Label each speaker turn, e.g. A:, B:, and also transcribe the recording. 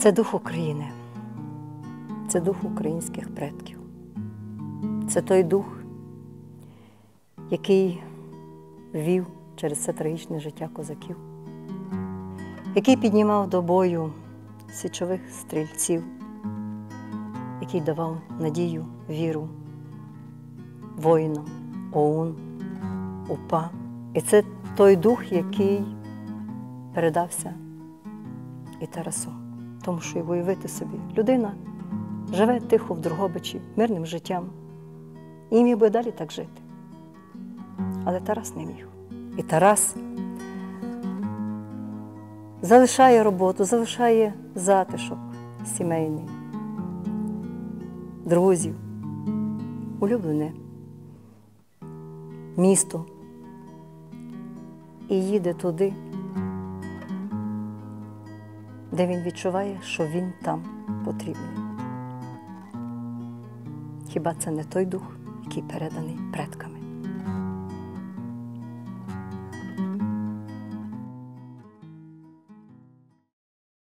A: Це дух України, це дух українських предків. Це той дух, який вів через це трагічне життя козаків, який піднімав до бою січових стрільців, який давав надію, віру воїнам, ОУН, УПА. І це той дух, який передався і Тарасу. Тому що й уявити собі, людина живе тихо в Другобичі, мирним життям. І міг би далі так жити. Але Тарас не міг. І Тарас залишає роботу, залишає затишок сімейний, друзів, улюблене місто і їде туди, де він відчуває, що він там потрібний. Хіба це не той дух, який переданий предкам?